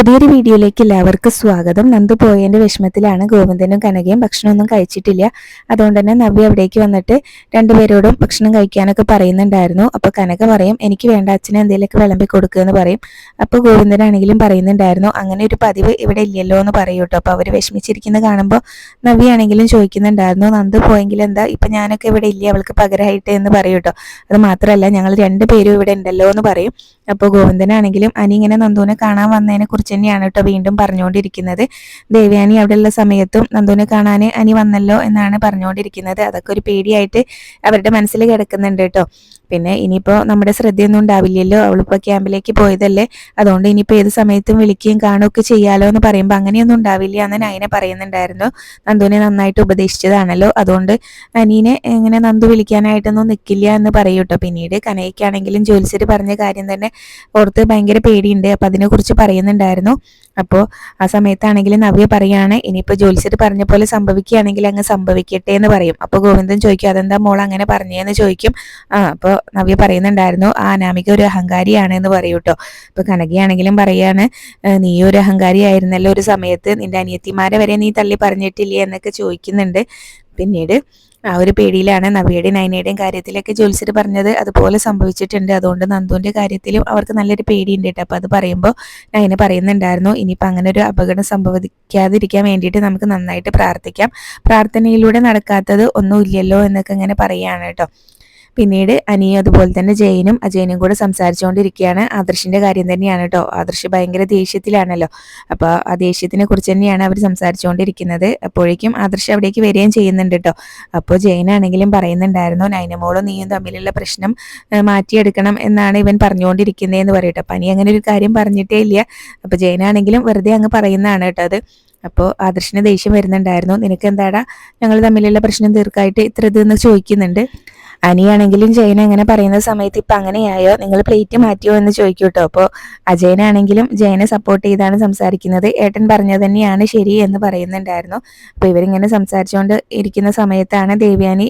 പുതിയൊരു വീഡിയോയിലേക്ക് എല്ലാവർക്കും സ്വാഗതം. നന്ദു പോയതിന്റെ വിഷമത്തിലാണ് ഗോവിന്ദനും കനകയും ഭക്ഷണമൊന്നും കഴിച്ചിട്ടില്ല. അതുകൊണ്ട് തന്നെ നവ്യ അവിടേക്ക് വന്നിട്ട് രണ്ടുപേരോടും ഭക്ഷണം കഴിക്കാനൊക്കെ പറയുന്നുണ്ടായിരുന്നു. അപ്പോൾ കനക പറയും എനിക്ക് വേണ്ട അച്ഛനെ എന്തെങ്കിലുമൊക്കെ വിളമ്പി കൊടുക്കുക എന്ന് പറയും. അപ്പൊ ഗോവിന്ദനാണെങ്കിലും പറയുന്നുണ്ടായിരുന്നു അങ്ങനെ ഒരു പതിവ് ഇവിടെ ഇല്ലല്ലോ എന്ന് പറയൂ കേട്ടോ. അപ്പോൾ അവർ വിഷമിച്ചിരിക്കുന്നത് കാണുമ്പോൾ നവ്യ ആണെങ്കിലും ചോദിക്കുന്നുണ്ടായിരുന്നു നന്ദു പോയെങ്കിൽ എന്താ? ഇപ്പൊ ഞാനൊക്കെ ഇവിടെ ഇല്ല അവൾക്ക് പകരമായിട്ട് എന്ന് പറയൂ കേട്ടോ. അത് മാത്രമല്ല ഞങ്ങൾ രണ്ടുപേരും ഇവിടെ ഉണ്ടല്ലോ എന്ന് പറയും. അപ്പോൾ ഗോവിന്ദനാണെങ്കിലും അനി ഇങ്ങനെ നന്ദുവിനെ കാണാൻ വന്നതിനെ കുറിച്ച് തന്നെയാണ് കേട്ടോ വീണ്ടും പറഞ്ഞുകൊണ്ടിരിക്കുന്നത്. ദേവയാനി അവിടെയുള്ള സമയത്തും നന്ദുവിനെ കാണാൻ അനി വന്നല്ലോ എന്നാണ് പറഞ്ഞുകൊണ്ടിരിക്കുന്നത്. അതൊക്കെ ഒരു പേടിയായിട്ട് അവരുടെ മനസ്സിൽ കിടക്കുന്നുണ്ട് കേട്ടോ. പിന്നെ ഇനിയിപ്പോൾ നമ്മുടെ ശ്രദ്ധയൊന്നും ഉണ്ടാവില്ലല്ലോ. അവളിപ്പോൾ ക്യാമ്പിലേക്ക് പോയതല്ലേ. അതുകൊണ്ട് ഇനിയിപ്പോൾ ഏത് സമയത്തും വിളിക്കുകയും കാണുകയൊക്കെ ചെയ്യാലോ എന്ന് പറയുമ്പോൾ അങ്ങനെയൊന്നും ഉണ്ടാവില്ല എന്ന് നയനെ പറയുന്നുണ്ടായിരുന്നു. നന്ദുവിനെ നന്നായിട്ട് ഉപദേശിച്ചതാണല്ലോ. അതുകൊണ്ട് നനീനെ ഇങ്ങനെ നന്ദു വിളിക്കാനായിട്ടൊന്നും നിൽക്കില്ല എന്ന് പറയൂ കേട്ടോ പിന്നീട് കനയ്ക്കാണെങ്കിലും ജോലിസര് പറഞ്ഞ കാര്യം തന്നെ ഓർത്ത് ഭയങ്കര പേടിയുണ്ട്. അപ്പം അതിനെക്കുറിച്ച് പറയുന്നുണ്ടായിരുന്നു. അപ്പോൾ ആ സമയത്താണെങ്കിൽ നവ്യ പറയുകയാണ് ഇനിയിപ്പോൾ ജോലിച്ചിട്ട് പറഞ്ഞ പോലെ സംഭവിക്കുകയാണെങ്കിൽ അങ്ങ് സംഭവിക്കട്ടെ എന്ന് പറയും. അപ്പോൾ ഗോവിന്ദൻ ചോദിക്കും അതെന്താ മോൾ അങ്ങനെ പറഞ്ഞേന്ന്? ചോദിക്കും. ആ അപ്പോൾ നവ്യ പറയുന്നുണ്ടായിരുന്നു ആ അനാമിക ഒരു അഹങ്കാരിയാണ് എന്ന് പറയും കേട്ടോ. ഇപ്പോൾ കനകയാണെങ്കിലും പറയാണ് നീ ഒരു അഹങ്കാരിയായിരുന്നല്ലോ ഒരു സമയത്ത് നിന്റെ അനിയത്തിമാരെ വരെ നീ തള്ളി പറഞ്ഞിട്ടില്ലേ? എന്നൊക്കെ ചോദിക്കുന്നുണ്ട്. പിന്നീട് ആ ഒരു പേടിയിലാണ് നവിയുടെയും നയനയുടെയും കാര്യത്തിലൊക്കെ ജോത്സ്യർ പറഞ്ഞത് അതുപോലെ സംഭവിച്ചിട്ടുണ്ട്. അതുകൊണ്ട് നന്ദുവിന്റെ കാര്യത്തിലും അവർക്ക് നല്ലൊരു പേടിയുണ്ട് കേട്ടോ. അപ്പോൾ അത് പറയുമ്പോൾ നയന പറയുന്നുണ്ടായിരുന്നു ഇനിയിപ്പോൾ അങ്ങനെ ഒരു അപകടം സംഭവിക്കാതിരിക്കാൻ വേണ്ടിയിട്ട് നമുക്ക് നന്നായിട്ട് പ്രാർത്ഥിക്കാം. പ്രാർത്ഥനയിലൂടെ നടക്കാത്തത് ഒന്നുമില്ലല്ലോ എന്നൊക്കെ ഇങ്ങനെ പറയുകയാണ് കേട്ടോ. പിന്നീട് അനിയും അതുപോലെ തന്നെ ജയനും അജയനും കൂടെ സംസാരിച്ചുകൊണ്ടിരിക്കുകയാണ്. ആദർശിന്റെ കാര്യം തന്നെയാണ് കേട്ടോ. ആദർശ് ഭയങ്കര ദേഷ്യത്തിലാണല്ലോ. അപ്പോൾ ആ ദേഷ്യത്തിനെ കുറിച്ച് തന്നെയാണ് അവർ സംസാരിച്ചുകൊണ്ടിരിക്കുന്നത്. അപ്പോഴേക്കും ആദർശ് അവിടേക്ക് വരികയും ചെയ്യുന്നുണ്ട് കേട്ടോ. അപ്പോൾ ജയനാണെങ്കിലും പറയുന്നുണ്ടായിരുന്നു നൈനമോളും നീയും തമ്മിലുള്ള പ്രശ്നം മാറ്റിയെടുക്കണം എന്നാണ് ഇവൻ പറഞ്ഞുകൊണ്ടിരിക്കുന്നതെന്ന് പറയട്ടോ. അപ്പം അനി അങ്ങനെ ഒരു കാര്യം പറഞ്ഞിട്ടേ ഇല്ല. അപ്പോൾ ജയനാണെങ്കിലും വെറുതെ അങ്ങ് പറയുന്നതാണ് കേട്ടോ അത്. അപ്പോൾ ആദർശിന് ദേഷ്യം വരുന്നുണ്ടായിരുന്നു. നിനക്ക് എന്താടാ ഞങ്ങൾ തമ്മിലുള്ള പ്രശ്നം തീർക്കായിട്ട് ഇത്ര ഇതെന്ന് ചോദിക്കുന്നുണ്ട്. അനിയാണെങ്കിലും ജയൻ അങ്ങനെ പറയുന്ന സമയത്ത് ഇപ്പം അങ്ങനെയായോ? നിങ്ങൾ പ്ലേറ്റ് മാറ്റിയോ എന്ന് ചോദിക്കൂ കേട്ടോ അപ്പോൾ അജയനാണെങ്കിലും ജയനെ സപ്പോർട്ട് ചെയ്താണ് സംസാരിക്കുന്നത്. ഏട്ടൻ പറഞ്ഞത് തന്നെയാണ് ശരി എന്ന് പറയുന്നുണ്ടായിരുന്നു. അപ്പോൾ ഇവരിങ്ങനെ സംസാരിച്ചുകൊണ്ട് ഇരിക്കുന്ന സമയത്താണ് ദേവ്യാനി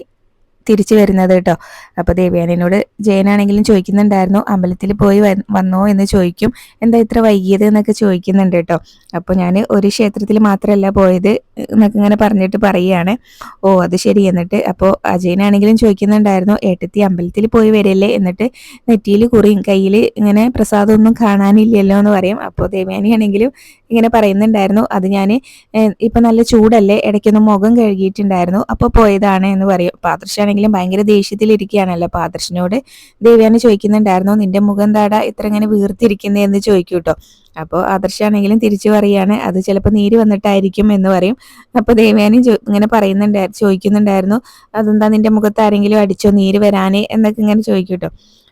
തിരിച്ചു വരുന്നത് കേട്ടോ. അപ്പോൾ ദേവ്യാനിനോട് ജയനാണെങ്കിലും ചോദിക്കുന്നുണ്ടായിരുന്നു അമ്പലത്തിൽ പോയി വന്നോ എന്ന് ചോദിക്കും. എന്താ ഇത്ര വൈകിയത് എന്നൊക്കെ ചോദിക്കുന്നുണ്ട് കേട്ടോ. അപ്പോൾ ഞാൻ ഒരു ക്ഷേത്രത്തിൽ മാത്രമല്ല പോയത്. എന്നൊക്കെ ഇങ്ങനെ പറഞ്ഞിട്ട് പറയുകയാണ്. ഓ അത് ശരി. എന്നിട്ട് അപ്പോൾ അജയനാണെങ്കിലും ചോദിക്കുന്നുണ്ടായിരുന്നു ഏട്ടത്തി അമ്പലത്തിൽ പോയി വരില്ലേ? എന്നിട്ട് നെറ്റിയിൽ കുറിയും കയ്യിൽ ഇങ്ങനെ പ്രസാദമൊന്നും കാണാനില്ലല്ലോ എന്ന് പറയും. അപ്പോൾ ദേവയാനിയാണെങ്കിലും ഇങ്ങനെ പറയുന്നുണ്ടായിരുന്നു അത് ഞാൻ ഇപ്പം നല്ല ചൂടല്ലേ? ഇടയ്ക്കൊന്ന് മുഖം കഴുകിയിട്ടുണ്ടായിരുന്നു അപ്പോൾ പോയതാണ് എന്ന് പറയും. പാദർശാണെങ്കിലും ഭയങ്കര ദേഷ്യത്തിലിരിക്കുകയാണല്ലോ. പാദർശനോട് ദേവയാനി ചോദിക്കുന്നുണ്ടായിരുന്നു നിന്റെ മുഖം താടാ ഇത്ര ഇങ്ങനെ വീർത്തിരിക്കുന്നേ? എന്ന് ചോദിക്കൂ കേട്ടോ. അപ്പോൾ ആദർശാണെങ്കിലും തിരിച്ചു പറയാണ് അത് ചിലപ്പോൾ നീര് വന്നിട്ടായിരിക്കും എന്ന് പറയും. അപ്പോൾ ദേവയാനി ഇങ്ങനെ പറയുന്നുണ്ടായിരുന്നു ചോദിക്കുന്നുണ്ടായിരുന്നു അതെന്താ നിന്റെ മുഖത്ത് ആരെങ്കിലും അടിച്ചോ നീര് വരാനേ? എന്നൊക്കെ ഇങ്ങനെ ചോദിക്കട്ടോ.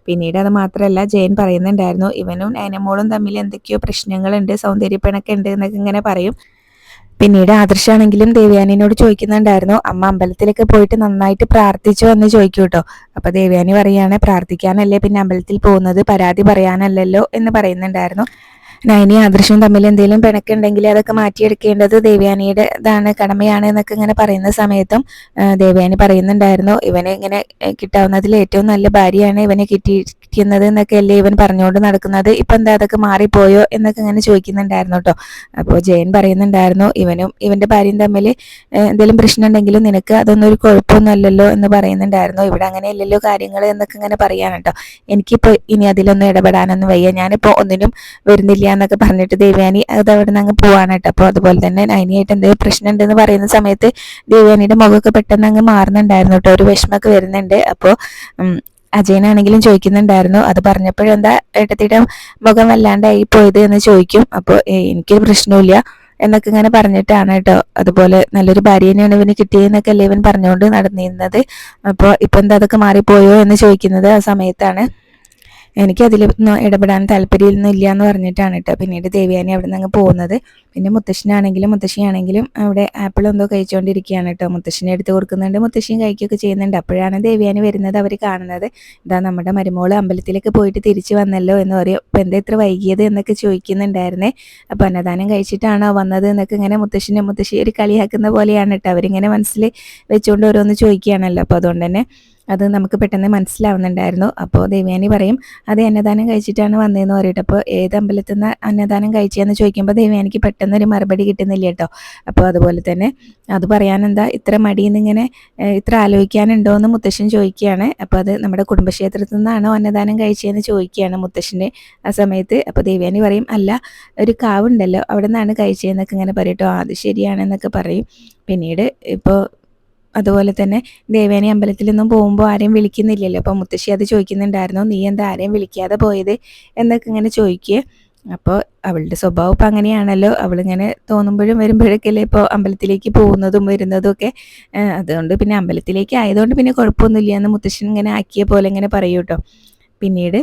പിന്നീട് അത് മാത്രമല്ല ജയൻ പറയുന്നുണ്ടായിരുന്നു ഇവനും അനമോളും തമ്മിൽ എന്തൊക്കെയോ പ്രശ്നങ്ങളുണ്ട് സൗന്ദര്യപ്പണൊക്കെ ഉണ്ട് എന്നൊക്കെ ഇങ്ങനെ പറയും. പിന്നീട് ആദർശാണെങ്കിലും ദേവ്യാനിനോട് ചോദിക്കുന്നുണ്ടായിരുന്നു അമ്മ അമ്പലത്തിലൊക്കെ പോയിട്ട് നന്നായിട്ട് പ്രാർത്ഥിച്ചു? എന്ന് ചോദിക്കൂ കേട്ടോ അപ്പൊ ദേവയാനി പറയാണ് പ്രാർത്ഥിക്കാനല്ലേ പിന്നെ അമ്പലത്തിൽ പോകുന്നത്? പരാതി പറയാനല്ലല്ലോ? എന്ന് പറയുന്നുണ്ടായിരുന്നു. നയനി ആദർശവും തമ്മിൽ എന്തെങ്കിലും പിണക്കുണ്ടെങ്കിൽ അതൊക്കെ മാറ്റിയെടുക്കേണ്ടത് ദേവയാനിയുടെ ഇതാണ് കടമയാണ് എന്നൊക്കെ ഇങ്ങനെ പറയുന്ന സമയത്തും ദേവയാനി പറയുന്നുണ്ടായിരുന്നു ഇവനെ ഇങ്ങനെ കിട്ടാവുന്നതിൽ ഏറ്റവും നല്ല ഭാര്യയാണ് ഇവനെ കിട്ടിയിരിക്കുന്നത് എന്നൊക്കെ അല്ലേ ഇവൻ പറഞ്ഞുകൊണ്ട് നടക്കുന്നത്. ഇപ്പൊ എന്താ അതൊക്കെ മാറിപ്പോയോ? എന്നൊക്കെ ഇങ്ങനെ ചോദിക്കുന്നുണ്ടായിരുന്നു കേട്ടോ. അപ്പോൾ ജയൻ പറയുന്നുണ്ടായിരുന്നു ഇവനും ഇവന്റെ ഭാര്യയും തമ്മിൽ എന്തെങ്കിലും പ്രശ്നം ഉണ്ടെങ്കിലും നിനക്ക് അതൊന്നും ഒരു കുഴപ്പമൊന്നുമല്ലല്ലോ എന്ന് പറയുന്നുണ്ടായിരുന്നു. ഇവിടെ അങ്ങനെയല്ലല്ലോ കാര്യങ്ങൾ എന്നൊക്കെ ഇങ്ങനെ പറയാൻ കേട്ടോ. എനിക്കിപ്പോ ഇനി അതിലൊന്നും ഇടപെടാനൊന്നും വയ്യ. ഞാനിപ്പോ ഒന്നിനും വരുന്നില്ല. എന്നൊക്കെ പറഞ്ഞിട്ട് ദേവയാനി അത് അവിടെ നിന്ന് അങ്ങ് പോവാണ് കേട്ടോ. അപ്പോൾ അതുപോലെ തന്നെ നൈനിയായിട്ട് എന്തെങ്കിലും പ്രശ്നം ഉണ്ടെന്ന് പറയുന്ന സമയത്ത് ദേവയാനിയുടെ മുഖമൊക്കെ പെട്ടെന്ന് അങ്ങ് മാറുന്നുണ്ടായിരുന്നു കേട്ടോ. ഒരു വിഷമമൊക്കെ വരുന്നുണ്ട്. അപ്പോൾ അജയനാണെങ്കിലും ചോദിക്കുന്നുണ്ടായിരുന്നു. അത് പറഞ്ഞപ്പോഴെന്താ ഏട്ടത്തിയുടെ മുഖം വല്ലാണ്ടായി പോയത് എന്ന് ചോദിക്കും. അപ്പോൾ എനിക്കൊരു പ്രശ്നമില്ല എന്നൊക്കെ ഇങ്ങനെ പറഞ്ഞിട്ടാണ് കേട്ടോ. അതുപോലെ നല്ലൊരു ഭാര്യനെയാണ് ഇവന് കിട്ടിയെന്നൊക്കെ അല്ലേ ഇവൻ പറഞ്ഞുകൊണ്ട് നടന്നിരുന്നത്. അപ്പോൾ ഇപ്പൊ എന്താ അതൊക്കെ മാറിപ്പോയോ എന്ന് ചോദിക്കുന്നത് ആ സമയത്താണ്. എനിക്ക് അതിൽ ഇടപെടാൻ താല്പര്യമൊന്നും ഇല്ല എന്ന് പറഞ്ഞിട്ടാണ് കേട്ടോ. പിന്നീട് ദേവിയാനി അവിടെ നിന്ന് അങ്ങ് പോകുന്നത്. പിന്നെ മുത്തശ്ശനാണെങ്കിലും മുത്തശ്ശിയാണെങ്കിലും അവിടെ ആപ്പിൾ എന്തോ കഴിച്ചുകൊണ്ടിരിക്കുകയാണ് കേട്ടോ. മുത്തശ്ശിനെ എടുത്ത് കൊടുക്കുന്നുണ്ട്. മുത്തശ്ശിയും കഴിക്കുകയൊക്കെ ചെയ്യുന്നുണ്ട്. അപ്പോഴാണ് ദേവിയാനി വരുന്നത് അവർ കാണുന്നത്. ഇതാ നമ്മുടെ മരുമോൾ അമ്പലത്തിലേക്ക് പോയിട്ട് തിരിച്ചു വന്നല്ലോ എന്ന് പറയും. അപ്പം എന്താ ഇത്ര വൈകിയത് എന്നൊക്കെ ചോദിക്കുന്നുണ്ടായിരുന്നേ. അപ്പം അന്നദാനം കഴിച്ചിട്ടാണോ വന്നത് എന്നൊക്കെ ഇങ്ങനെ മുത്തശ്ശിനെ മുത്തശ്ശി ഒരു കളിയാക്കുന്ന പോലെയാണ് കേട്ടോ. അവരിങ്ങനെ മനസ്സിൽ വെച്ചുകൊണ്ട് ഓരോന്ന് ചോദിക്കുകയാണല്ലോ. അപ്പോൾ അതുകൊണ്ട് തന്നെ അത് നമുക്ക് പെട്ടെന്ന് മനസ്സിലാവുന്നുണ്ടായിരുന്നു. അപ്പോൾ ദേവയാനി പറയും അത് അന്നദാനം കഴിച്ചിട്ടാണ് വന്നതെന്ന് പറയട്ടെ. അപ്പോൾ ഏത് അമ്പലത്തിൽ നിന്ന് അന്നദാനം കഴിച്ചതെന്ന് ചോദിക്കുമ്പോൾ ദേവയാനിക്ക് പെട്ടെന്ന് ഒരു മറുപടി കിട്ടുന്നില്ല കേട്ടോ. അപ്പോൾ അതുപോലെ തന്നെ അത് പറയാനെന്താ ഇത്ര മടിയെന്നിങ്ങനെ ഇത്ര ആലോചിക്കാനുണ്ടോ എന്ന് മുത്തശ്ശൻ ചോദിക്കുകയാണ്. അപ്പോൾ അത് നമ്മുടെ കുടുംബക്ഷേത്രത്തിൽ നിന്നാണോ അന്നദാനം കഴിച്ചതെന്ന് ചോദിക്കുകയാണ് മുത്തശ്ശന്റെ ആ സമയത്ത്. അപ്പോൾ ദേവ്യാനി പറയും അല്ല ഒരു കാവുണ്ടല്ലോ അവിടെ നിന്നാണ് കഴിച്ചതെന്നൊക്കെ ഇങ്ങനെ പറയട്ടോ അത് ശരിയാണെന്നൊക്കെ പറയും. പിന്നീട് ഇപ്പോൾ അതുപോലെ തന്നെ ദേവേനി അമ്പലത്തിലൊന്നും പോകുമ്പോൾ ആരെയും വിളിക്കുന്നില്ലല്ലോ. അപ്പോൾ മുത്തശ്ശി അത് ചോദിക്കുന്നുണ്ടായിരുന്നു. നീ എന്താ ആരെയും വിളിക്കാതെ പോയത്? എന്നൊക്കെ ഇങ്ങനെ ചോദിക്കുക അപ്പോൾ അവളുടെ സ്വഭാവം ഇപ്പം അങ്ങനെയാണല്ലോ. അവളിങ്ങനെ തോന്നുമ്പോഴും വരുമ്പോഴൊക്കെയല്ലേ ഇപ്പോൾ അമ്പലത്തിലേക്ക് പോകുന്നതും വരുന്നതും ഒക്കെ. അതുകൊണ്ട് പിന്നെ അമ്പലത്തിലേക്ക് ആയതുകൊണ്ട് പിന്നെ കുഴപ്പമൊന്നുമില്ല എന്ന് മുത്തശ്ശൻ ഇങ്ങനെ ആക്കിയ പോലെ ഇങ്ങനെ പറയൂ കേട്ടോ പിന്നീട്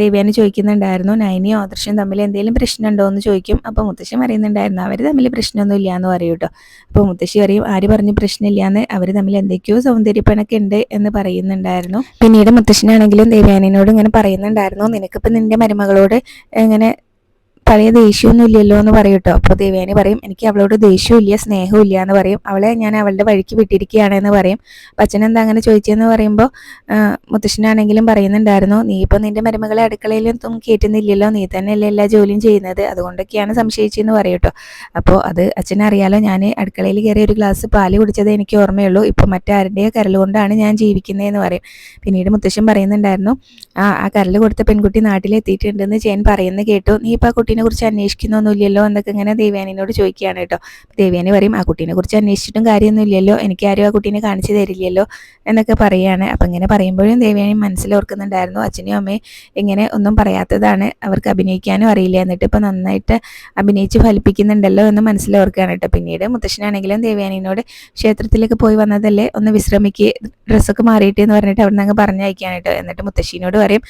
ദേവ്യാനി ചോദിക്കുന്നുണ്ടായിരുന്നു നൈനിയോ ആദർശം തമ്മിൽ എന്തെങ്കിലും പ്രശ്നമുണ്ടോ? എന്ന് ചോദിക്കും. അപ്പോൾ മുത്തശ്ശി പറയുന്നുണ്ടായിരുന്നു അവർ തമ്മിൽ പ്രശ്നമൊന്നും ഇല്ല എന്ന് പറയും കേട്ടോ അപ്പോൾ മുത്തശ്ശി പറയും ആര് പറഞ്ഞു പ്രശ്നമില്ല എന്ന് അവർ തമ്മിൽ എന്തൊക്കെയോ സൗന്ദര്യപ്പണൊക്കെ ഉണ്ട് എന്ന് പറയുന്നുണ്ടായിരുന്നു. പിന്നീട് മുത്തശ്ശനാണെങ്കിലും ദേവ്യാനിനോട് ഇങ്ങനെ പറയുന്നുണ്ടായിരുന്നു നിനക്കിപ്പോൾ നിന്റെ മരുമകളോട് ഇങ്ങനെ പഴയ ദേഷ്യമൊന്നും ഇല്ലല്ലോ എന്ന് പറയും കേട്ടോ. അപ്പോൾ ദേവേനി പറയും എനിക്ക് അവളോട് ദേഷ്യമില്ല ഇല്ല എന്ന് പറയും. അവളെ ഞാൻ അവളുടെ വഴിക്ക് വിട്ടിരിക്കുകയാണ് എന്ന് പറയും. അച്ഛൻ എന്താ അങ്ങനെ ചോദിച്ചതെന്ന് പറയുമ്പോൾ മുത്തശ്ശനാണെങ്കിലും പറയുന്നുണ്ടായിരുന്നു നീ ഇപ്പോൾ നിന്റെ മരുമകളെ അടുക്കളയിലൊന്നും കയറ്റുന്നില്ലല്ലോ നീ തന്നെയല്ലേ എല്ലാ ജോലിയും ചെയ്യുന്നത്? അതുകൊണ്ടൊക്കെയാണ് സംശയിച്ചെന്ന് പറയും അപ്പോൾ അത് അച്ഛനറിയാലോ ഞാൻ അടുക്കളയിൽ കയറി ഒരു ഗ്ലാസ് പാൽ കുടിച്ചത് എനിക്ക് ഓർമ്മയുള്ളൂ. ഇപ്പോൾ മറ്റാരുടെയോ കരൽ കൊണ്ടാണ് ഞാൻ ജീവിക്കുന്നതെന്ന് പറയും. പിന്നീട് മുത്തശ്ശൻ പറയുന്നുണ്ടായിരുന്നു ആ ആ കരൽ കൊടുത്ത പെൺകുട്ടി നാട്ടിലെത്തിയിട്ടുണ്ടെന്ന് ചേൻ പറയുന്നത് കേട്ടു. നീ ഇപ്പോൾ ആ കുട്ടി കുട്ടീനെ കുറിച്ച് അന്വേഷിക്കുന്നൊന്നുമില്ലല്ലോ എന്നൊക്കെ ഇങ്ങനെ ദേവ്യാനിനോട് ചോദിക്കുകയാണ് കേട്ടോ. ദേവ്യാനി പറയും ആ കുട്ടീനെ കുറിച്ച് അന്വേഷിച്ചിട്ടും കാര്യമൊന്നുമില്ലല്ലോ. എനിക്ക് ആരും ആ കുട്ടീനെ കാണിച്ചു തരില്ലല്ലോ എന്നൊക്കെ പറയുകയാണ് അപ്പം ഇങ്ങനെ പറയുമ്പോഴും ദേവ്യാനി മനസ്സിലോർക്കുന്നുണ്ടായിരുന്നു അച്ഛനും അമ്മയും ഇങ്ങനെ ഒന്നും പറയാത്തതാണ്. അവർക്ക് അഭിനയിക്കാനും അറിയില്ല. എന്നിട്ട് ഇപ്പം നന്നായിട്ട് അഭിനയിച്ച് ഫലിപ്പിക്കുന്നുണ്ടല്ലോ എന്ന് മനസ്സിലോർക്കുകയാണ് കേട്ടോ. പിന്നീട് മുത്തശ്ശനാണെങ്കിലും ദേവ്യാനിനോട് ക്ഷേത്രത്തിലേക്ക് പോയി വന്നതല്ലേ? ഒന്ന് വിശ്രമിക്കുക ഡ്രസ്സൊക്കെ മാറിയിട്ട് എന്ന് പറഞ്ഞിട്ട് അവിടെ നിന്ന് അങ്ങ് പറഞ്ഞയക്കുകയാണ് കേട്ടോ. എന്നിട്ട് മുത്തശ്ശീനോട് പറയും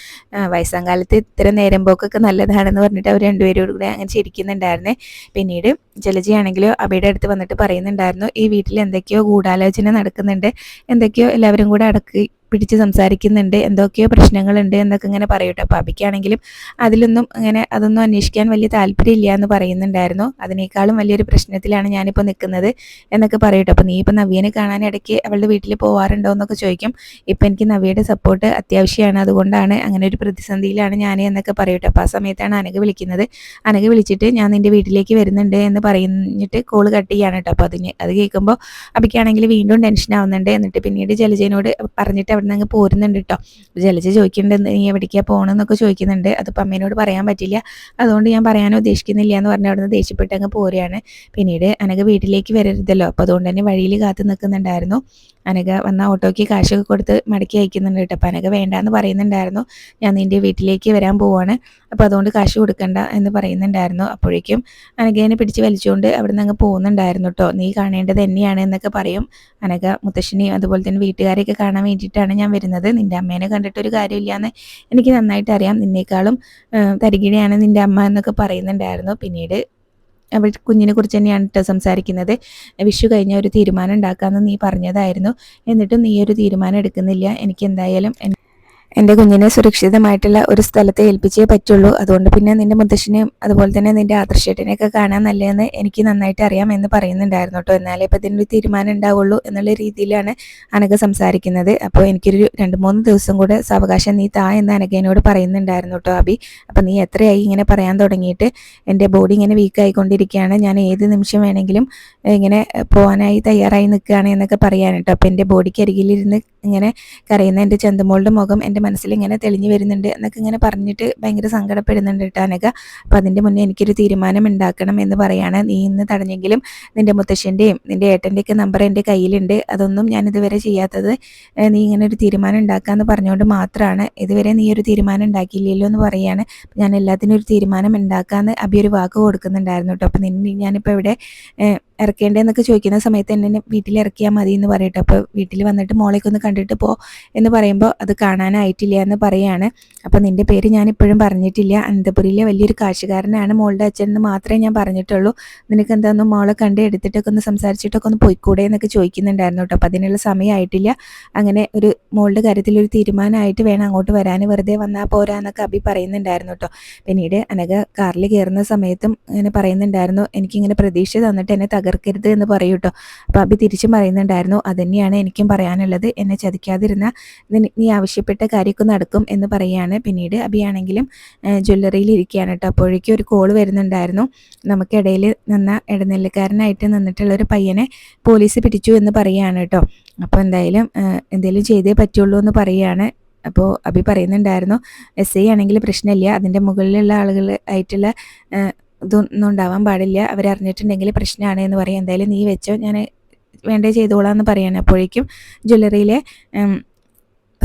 വയസ്സാം കാലത്ത് ഇത്തരം നേരം പോക്കൊക്കെ നല്ലതാണെന്ന് പറഞ്ഞിട്ട് അവർ രണ്ടുപേരും രണ്ടുപേരോട് കൂടെ അങ്ങനെ ചിരിക്കുന്നുണ്ടായിരുന്നേ. പിന്നീട് ജലജയാണെങ്കിലും അബയുടെ അടുത്ത് വന്നിട്ട് പറയുന്നുണ്ടായിരുന്നു ഈ വീട്ടിൽ എന്തൊക്കെയോ ഗൂഢാലോചന നടക്കുന്നുണ്ട്. എന്തൊക്കെയോ എല്ലാവരും കൂടെ അടക്കി പിടിച്ച് സംസാരിക്കുന്നുണ്ട് എന്തൊക്കെയോ പ്രശ്നങ്ങളുണ്ട് എന്നൊക്കെ ഇങ്ങനെ പറയട്ടെ. അപ്പോൾ അബിക്കാണെങ്കിലും അതിലൊന്നും അങ്ങനെ അതൊന്നും അന്വേഷിക്കാൻ വലിയ താല്പര്യമില്ല എന്ന് പറയുന്നുണ്ടായിരുന്നു. അതിനേക്കാളും വലിയൊരു പ്രശ്നത്തിലാണ് ഞാനിപ്പോൾ നിൽക്കുന്നത് എന്നൊക്കെ പറയട്ടെ. അപ്പോൾ നീ ഇപ്പോൾ നവ്യനെ കാണാൻ ഇടയ്ക്ക് അവളുടെ വീട്ടിൽ പോവാറുണ്ടോ എന്നൊക്കെ ചോദിക്കും. ഇപ്പം എനിക്ക് നവ്യയുടെ സപ്പോർട്ട് അത്യാവശ്യമാണ്. അതുകൊണ്ടാണ് അങ്ങനെ ഒരു പ്രതിസന്ധിയിലാണ് ഞാൻ എന്നൊക്കെ പറയട്ടെ. അപ്പോൾ ആ സമയത്താണ് അനഘ വിളിക്കുന്നത്. അനഘ വിളിച്ചിട്ട് ഞാൻ നിന്റെ വീട്ടിലേക്ക് വരുന്നുണ്ട് എന്ന് പറഞ്ഞിട്ട് കോൾ കട്ട് ചെയ്യാണ് കേട്ടോ. അപ്പോൾ അതിന് അത് കേൾക്കുമ്പോൾ അബിക്കാണെങ്കിൽ വീണ്ടും ടെൻഷൻ ആവുന്നുണ്ട്. എന്നിട്ട് പിന്നീട് ജലജനോട് പറഞ്ഞിട്ട് അവിടെ നിന്ന് പോരുന്നുണ്ട് കേട്ടോ ജലജ ചോദിക്കുന്നുണ്ട് നീ എവിടേക്കാണ് പോകണമെന്നൊക്കെ ചോദിക്കുന്നുണ്ട്. അതിപ്പോൾ അമ്മേനോട് പറയാൻ പറ്റില്ല. അതുകൊണ്ട് ഞാൻ പറയാനോ ഉദ്ദേശിക്കുന്നില്ല എന്ന് പറഞ്ഞ് അവിടെ നിന്ന് ദേഷ്യപ്പെട്ട് അങ്ങ് പോരുകയാണ്. പിന്നീട് അനക വീട്ടിലേക്ക് വരരുതല്ലോ. അപ്പോൾ അതുകൊണ്ട് തന്നെ വഴിയിൽ കാത്തു നിൽക്കുന്നുണ്ടായിരുന്നു. അനക വന്ന ഓട്ടോയ്ക്ക് കാശൊക്കെ കൊടുത്ത് മടക്കി അയക്കുന്നുണ്ട് കേട്ടോ അപ്പോൾ അനക വേണ്ടാന്ന് പറയുന്നുണ്ടായിരുന്നു. ഞാൻ നിന്റെ വീട്ടിലേക്ക് വരാൻ പോവാണ്. അപ്പോൾ അതുകൊണ്ട് കാശ് കൊടുക്കണ്ട എന്ന് പറയുന്നുണ്ടായിരുന്നു. അപ്പോഴേക്കും അനഘേനെ പിടിച്ച് വലിച്ചുകൊണ്ട് അവിടെ നിന്ന് അങ്ങ് പോകുന്നുണ്ടായിരുന്നു കേട്ടോ നീ കാണേണ്ടത് തന്നെയാണ് എന്നൊക്കെ പറയും. അനഘ മുത്തശ്ശിനെയും അതുപോലെ തന്നെ വീട്ടുകാരെയൊക്കെ കാണാൻ വേണ്ടിയിട്ടാണ് ഞാൻ വരുന്നത്. നിന്റെ അമ്മേനെ കണ്ടിട്ടൊരു കാര്യമില്ല എനിക്ക് നന്നായിട്ട് അറിയാം. നിന്നേക്കാളും തരികിടയാണ് നിന്റെ അമ്മ എന്നൊക്കെ പറയുന്നുണ്ടായിരുന്നു. പിന്നീട് അവൾ കുഞ്ഞിനെ കുറിച്ച് തന്നെയാണ് കേട്ടോ സംസാരിക്കുന്നത്. വിഷു കഴിഞ്ഞ ഒരു തീരുമാനം ഉണ്ടാക്കാമെന്ന് നീ പറഞ്ഞതായിരുന്നു. എന്നിട്ടും നീ ഒരു തീരുമാനം എടുക്കുന്നില്ല. എനിക്ക് എന്തായാലും എന്റെ കുഞ്ഞിനെ സുരക്ഷിതമായിട്ടുള്ള ഒരു സ്ഥലത്ത് ഏൽപ്പിച്ചേ പറ്റുള്ളൂ. അതുകൊണ്ട് പിന്നെ നിന്റെ മുത്തശ്ശനെയും അതുപോലെ തന്നെ നിന്റെ ആദർശേട്ടനെയൊക്കെ കാണാൻ നല്ലതെന്ന് എനിക്ക് നന്നായിട്ട് അറിയാം എന്ന് പറയുന്നുണ്ടായിരുന്നു കേട്ടോ. എന്നാലേ ഇപ്പം ഇതിനൊരു തീരുമാനം ഉണ്ടാവുള്ളൂ എന്നുള്ള രീതിയിലാണ് അനഘ സംസാരിക്കുന്നത്. അപ്പോൾ എനിക്കൊരു രണ്ട് മൂന്ന് ദിവസം കൂടെ സാവകാശം നീ താ എന്ന് അനഘേനോട് പറയുന്നുണ്ടായിരുന്നു കേട്ടോ അബി. അപ്പം നീ എത്രയായി ഇങ്ങനെ പറയാൻ തുടങ്ങിയിട്ട് എന്റെ ബോഡി ഇങ്ങനെ വീക്ക് ആയിക്കൊണ്ടിരിക്കുകയാണ്. ഞാൻ ഏത് നിമിഷം വേണമെങ്കിലും ഇങ്ങനെ പോകാനായി തയ്യാറായി നിൽക്കുകയാണ് എന്നൊക്കെ പറയാൻ കേട്ടോ അപ്പം എന്റെ ബോഡിക്ക് അരികിലിരുന്ന് ഇങ്ങനെ കരയുന്ന എന്റെ ചന്തമോളുടെ മുഖം എന്റെ മനസ്സിൽ ഇങ്ങനെ തെളിഞ്ഞു വരുന്നുണ്ട് എന്നൊക്കെ ഇങ്ങനെ പറഞ്ഞിട്ട് ഭയങ്കര സങ്കടപ്പെടുന്നുണ്ട് കേട്ടോ അനക അപ്പം അതിന്റെ മുന്നേ എനിക്കൊരു തീരുമാനം ഉണ്ടാക്കണം എന്ന് പറയാണ്. നീ ഇന്ന് തടഞ്ഞെങ്കിലും നിന്റെ മുത്തശ്ശന്റെയും നിന്റെ ഏട്ടന്റെയൊക്കെ നമ്പർ എന്റെ കയ്യിലുണ്ട്. അതൊന്നും ഞാൻ ഇതുവരെ ചെയ്യാത്തത് നീ ഇങ്ങനെ ഒരു തീരുമാനം ഉണ്ടാക്കാമെന്ന് പറഞ്ഞുകൊണ്ട് മാത്രമാണ്. ഇതുവരെ നീ ഒരു തീരുമാനം ഉണ്ടാക്കിയില്ലല്ലോ എന്ന് പറയാണ്. ഞാൻ എല്ലാത്തിനും ഒരു തീരുമാനം ഉണ്ടാക്കാമെന്ന് അബി ഒരു വാക്ക് കൊടുക്കുന്നുണ്ടായിരുന്നു കേട്ടോ. അപ്പം നിന്നെ ഞാനിപ്പോൾ ഇവിടെ ഇറക്കേണ്ടതെന്നൊക്കെ ചോദിക്കുന്ന സമയത്ത് എന്നെ വീട്ടിൽ ഇറക്കിയാൽ മതി എന്ന് പറയട്ടെ. അപ്പോൾ വീട്ടിൽ വന്നിട്ട് മോളേക്ക് ഒന്ന് കണ്ടിട്ട് പോ എന്ന് പറയുമ്പോൾ അത് കാണാനായിട്ടില്ല എന്ന് പറയാണ്. അപ്പോൾ നിന്റെ പേര് ഞാൻ ഇപ്പോഴും പറഞ്ഞിട്ടില്ല. അനന്തപുരിയിലെ വലിയൊരു കാശുകാരനാണ് മോളുടെ അച്ഛൻ എന്ന് മാത്രമേ ഞാൻ പറഞ്ഞിട്ടുള്ളൂ. നിനക്ക് എന്താണെന്ന് മോളെ കണ്ട് എടുത്തിട്ടൊക്കെ ഒന്ന് സംസാരിച്ചിട്ടൊക്കെ ഒന്ന് പോയിക്കൂടെ എന്നൊക്കെ ചോദിക്കുന്നുണ്ടായിരുന്നു കേട്ടോ. അപ്പോൾ അതിനുള്ള സമയമായിട്ടില്ല അങ്ങനെ ഒരു മോളുടെ കാര്യത്തിൽ ഒരു തീരുമാനമായിട്ട് വേണം അങ്ങോട്ട് വരാൻ. വെറുതെ വന്നാൽ പോരാ എന്നൊക്കെ അബി പറയുന്നുണ്ടായിരുന്നു കേട്ടോ. പിന്നീട് അനക കാറിൽ കയറുന്ന സമയത്തും ഇങ്ങനെ പറയുന്നുണ്ടായിരുന്നു. എനിക്കിങ്ങനെ പ്രതീക്ഷ തന്നിട്ട് എന്നെ തകർക്കരുത് എന്ന് പറയൂ കേട്ടോ അപ്പോൾ അബി തിരിച്ചും പറയുന്നുണ്ടായിരുന്നു അതുതന്നെയാണ് എനിക്കും പറയാനുള്ളത്. എന്നെ ചതിക്കാതിരുന്ന നിന- നീ ആവശ്യപ്പെട്ട കാര്യമൊക്കെ നടക്കും എന്ന് പറയുകയാണ് പിന്നീട് അബിയാണെങ്കിലും ജ്വല്ലറിയിൽ ഇരിക്കുകയാണ് കേട്ടോ അപ്പോഴേക്കും ഒരു കോൾ വരുന്നുണ്ടായിരുന്നു. നമുക്കിടയിൽ നിന്ന ഇടനെല്ലുകാരനായിട്ട് നിന്നിട്ടുള്ള ഒരു പയ്യനെ പോലീസ് പിടിച്ചു എന്ന് പറയുകയാണ് കേട്ടോ അപ്പോൾ എന്തായാലും എന്തെങ്കിലും ചെയ്തേ പറ്റുള്ളൂ എന്ന് പറയുകയാണ് അപ്പോൾ അഭി പറയുന്നുണ്ടായിരുന്നു എസ് ഐ ആണെങ്കിൽ പ്രശ്നമില്ല. അതിന്റെ മുകളിലുള്ള ആളുകൾ ആയിട്ടുള്ള ഇതൊന്നും ഉണ്ടാവാൻ പാടില്ല. അവരറിഞ്ഞിട്ടുണ്ടെങ്കിൽ പ്രശ്നമാണ് എന്ന് പറയും. എന്തായാലും നീ വെച്ചോ. ഞാൻ വേണ്ടേ ചെയ്തോളാം എന്ന് പറയാണ്. അപ്പോഴേക്കും ജ്വല്ലറിയിലെ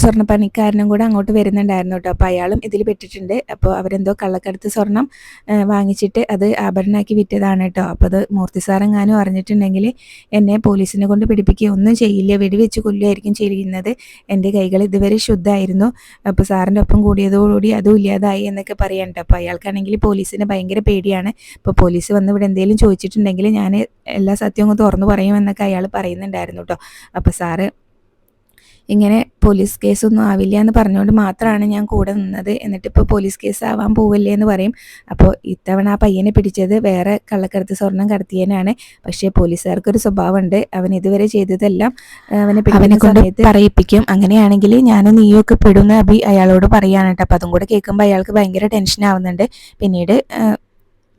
സ്വർണപ്പണിക്കാരനും കൂടെ അങ്ങോട്ട് വരുന്നുണ്ടായിരുന്നു കേട്ടോ. അപ്പോൾ അയാളും ഇതിൽ പെട്ടിട്ടുണ്ട്. അപ്പോൾ അവരെന്തോ കള്ളക്കടത്ത് സ്വർണം വാങ്ങിച്ചിട്ട് അത് ആഭരണമാക്കി വിറ്റതാണ് കേട്ടോ. അപ്പോൾ അത് മൂർത്തി സാറെങ്ങാനും അറിഞ്ഞിട്ടുണ്ടെങ്കിൽ എന്നെ പോലീസിനെ കൊണ്ട് പിടിപ്പിക്കുക. ഒന്നും ചെയ്യില്ല. വെടിവെച്ച് കൊല്ലുമായിരിക്കും ചെയ്യുന്നത് എന്റെ കൈകൾ ഇതുവരെ ശുദ്ധമായിരുന്നു. അപ്പോൾ സാറിന്റെ ഒപ്പം കൂടിയതോടുകൂടി അതും ഇല്ലാതായി എന്നൊക്കെ പറയാൻ കേട്ടോ. അപ്പോൾ അയാൾക്കാണെങ്കിൽ പോലീസിന് ഭയങ്കര പേടിയാണ്. അപ്പോൾ പോലീസ് വന്ന് ഇവിടെ എന്തെങ്കിലും ചോദിച്ചിട്ടുണ്ടെങ്കിൽ ഞാൻ എല്ലാ സത്യവും തുറന്നു പറയുമെന്നൊക്കെ അയാൾ പറയുന്നുണ്ടായിരുന്നു കേട്ടോ. അപ്പോൾ സാറ് ഇങ്ങനെ പോലീസ് കേസൊന്നും ആവില്ല എന്ന് പറഞ്ഞുകൊണ്ട് മാത്രമാണ് ഞാൻ കൂടെ നിന്നത്. എന്നിട്ട് ഇപ്പോൾ പോലീസ് കേസ് ആവാൻ പോവല്ലേ എന്ന് പറയും. അപ്പോൾ ഇത്തവണ ആ പയ്യനെ പിടിച്ചത് വേറെ കള്ളക്കടത്ത് സ്വർണം കടത്തിയനാണ് പക്ഷേ പോലീസുകാർക്കൊരു സ്വഭാവമുണ്ട്. അവൻ ഇതുവരെ ചെയ്തതെല്ലാം അവനെ അവനെ കൊണ്ട് പറയിപ്പിക്കും. അങ്ങനെയാണെങ്കിൽ ഞാൻ നീയൊക്കെ ഒക്കെ പെടുന്ന അഭി അയാളോട് പറയാണ് കേട്ടോ. അപ്പം അതും കൂടെ കേൾക്കുമ്പോൾ അയാൾക്ക് ഭയങ്കര ടെൻഷൻ ആവുന്നുണ്ട്. പിന്നീട്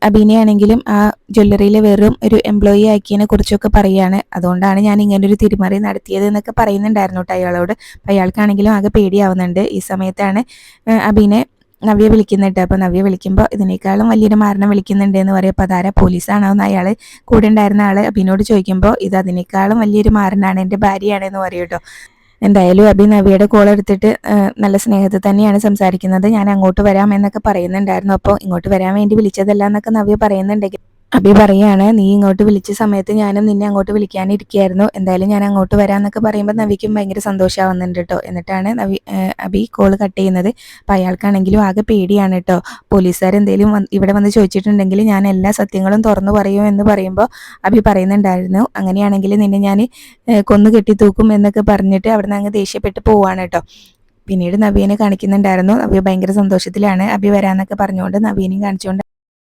ആ, അഭിനയാണെങ്കിലും ആ ജ്വല്ലറിയിൽ വെറും ഒരു എംപ്ലോയി ആക്കിയതിനെ കുറിച്ചൊക്കെ പറയുകയാണ് അതുകൊണ്ടാണ് ഞാൻ ഇങ്ങനെ ഒരു തിരിമറി നടത്തിയത് എന്നൊക്കെ പറയുന്നുണ്ടായിരുന്നു കേട്ടോ അയാളോട്. അപ്പം അയാൾക്കാണെങ്കിലും ആകെ പേടിയാവുന്നുണ്ട്. ഈ സമയത്താണ് അബീനെ നവ്യ വിളിക്കുന്നുണ്ട് അപ്പോൾ നവ്യ വിളിക്കുമ്പോൾ ഇതിനേക്കാളും വലിയൊരു മരണം വിളിക്കുന്നുണ്ട് എന്ന് പറയും. അപ്പോൾ അതാരാ? പോലീസാണോന്ന് അയാൾ കൂടെ ഉണ്ടായിരുന്ന ആൾ അബീനോട് ചോദിക്കുമ്പോൾ ഇത് അതിനേക്കാളും വലിയൊരു മാരനാണ് എന്റെ ഭാര്യയാണെന്ന് പറയൂട്ടോ എന്തായാലും അബി നബിയുടെ കോൾ എടുത്തിട്ട് നല്ല സ്നേഹത്തിൽ തന്നെയാണ് സംസാരിക്കുന്നത്. ഞാൻ അങ്ങോട്ട് വരാം എന്നൊക്കെ പറയുന്നുണ്ടായിരുന്നു. അപ്പോൾ ഇങ്ങോട്ട് വരാൻ വേണ്ടി വിളിച്ചതല്ല എന്നൊക്കെ നവ്യ പറയുന്നുണ്ടെങ്കിൽ അഭി പറയാണ് നീ ഇങ്ങോട്ട് വിളിച്ച സമയത്ത് ഞാനും നിന്നെ അങ്ങോട്ട് വിളിക്കാനിരിക്കുകയായിരുന്നു. എന്തായാലും ഞാൻ അങ്ങോട്ട് വരാമെന്നൊക്കെ പറയുമ്പോൾ നവിക്കും ഭയങ്കര സന്തോഷമാവുന്നുണ്ട് കേട്ടോ എന്നിട്ടാണ് നവി അബി കോൾ കട്ട് ചെയ്യുന്നത്. അപ്പോൾ അയാൾക്കാണെങ്കിലും ആകെ പേടിയാണ് കേട്ടോ പോലീസുകാർ എന്തെങ്കിലും ഇവിടെ വന്ന് ചോദിച്ചിട്ടുണ്ടെങ്കിൽ ഞാൻ എല്ലാ സത്യങ്ങളും തുറന്നു പറയും എന്ന് പറയുമ്പോൾ അബി പറയുന്നുണ്ടായിരുന്നു. അങ്ങനെയാണെങ്കിൽ നിന്നെ ഞാൻ കൊന്നു കെട്ടി തൂക്കും എന്നൊക്കെ പറഞ്ഞിട്ട് അവിടെ നിന്ന് അങ്ങ് ദേഷ്യപ്പെട്ട് പോവാണ് കേട്ടോ പിന്നീട് നവീനെ കാണിക്കുന്നുണ്ടായിരുന്നു. നവ്യ ഭയങ്കര സന്തോഷത്തിലാണ് അബി വരാന്നൊക്കെ പറഞ്ഞുകൊണ്ട് നവീനെയും കാണിച്ചുകൊണ്ട്